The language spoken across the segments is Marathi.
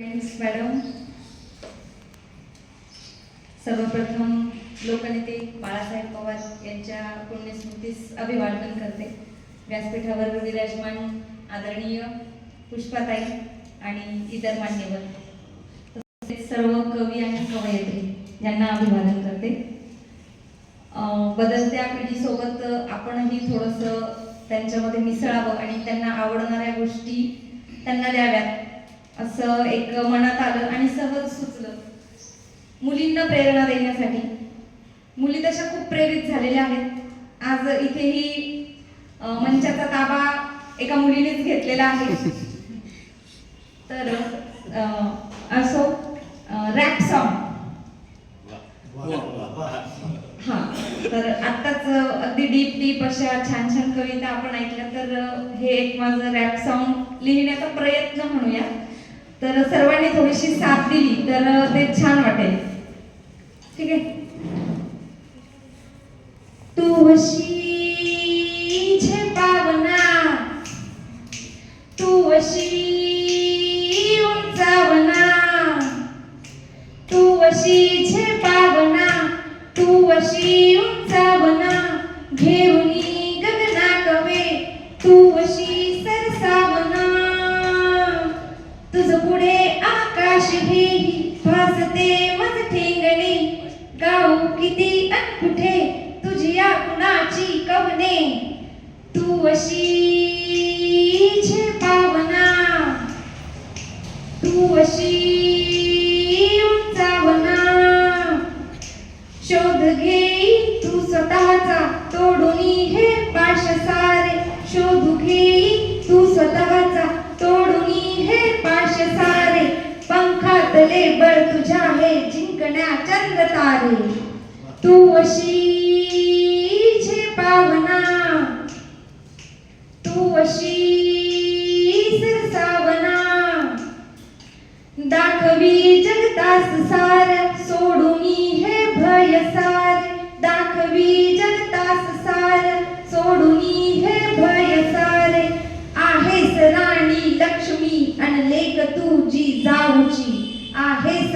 फ्रेंड्स मॅडम सर्वप्रथम लोकनेते बाळासाहेब पवार यांच्या पुण्यस्मृतीस अभिवादन करते. व्यासपीठावर विराजमान आदरणीय पुष्पाताई आणि इतर मान्यवर. तसेच सर्व कवी आणि कवयित्री यांना अभिवादन करते. बदलत्या पिढीसोबत आपणही थोडंसं त्यांच्यामध्ये मिसळावं आणि त्यांना आवडणाऱ्या गोष्टी त्यांना द्याव्यात. असं एक मनात आलं आणि सहज सुचलं. मुलींना प्रेरणा देण्यासाठी. मुली तशा खूप प्रेरित झालेल्या आहेत. आज इथेही मंचाचा ताबा एका मुलीनेच घेतलेला आहे. तर असो रॅप सॉन्ग हा तर आत्ताच अगदी डीप डीप अशा छान छान कविता आपण ऐकल्या तर हे एक माझं रॅप सॉन्ग लिहिण्याचा प्रयत्न म्हणूया. तर सर्वांनी थोडीशी साथ दिली तर ते छान वाटेल. ठीक आहे? तू अशी झेपावना तू अशी उंचावना तू अशी झेपावना तू अशी उंचावना घेऊ आकाश हेही भासते मज ठेंगणे. गाऊ किती अन कुठे? कुणाची कवने. तू अशी तू अशी उंचावना. शोध घेई तू स्वतःचा तोडूनी हे पाश सारे शोधू घेई तू स्वतःचा तोडूनी हे पाश सारे पंखातले बळ तुझ्या हे जिंकण्या तारे तू अशी झेपावना तू अशी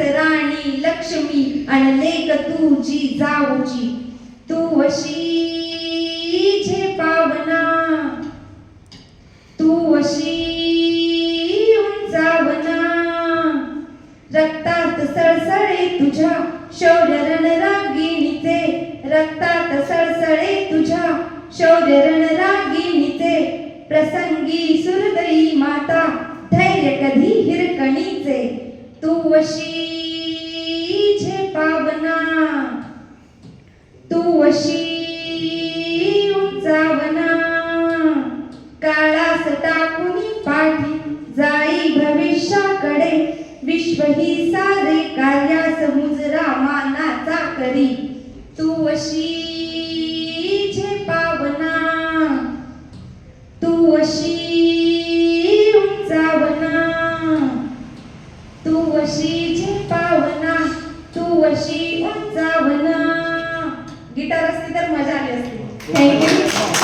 राणी लक्ष्मी आणले लेख तुझी जाऊची तू अशी झेपावना तू अशी उंचावना रक्तात सळसळे तुझ्या शौर्य रणरागिणीचे. रक्तात सळसळे तुझ्या शौर्य रणरागिणीचे. प्रसंगी सुरदयी माता धैर्य कधी हिरकणीचे. तू अशी झेपावना तू अशी उंचावना. काळास टाकून पाठी जाई भविष्याकडे. विश्व ही सारे कार्यास मुजरा मानाचा करी. तू अशी hoje.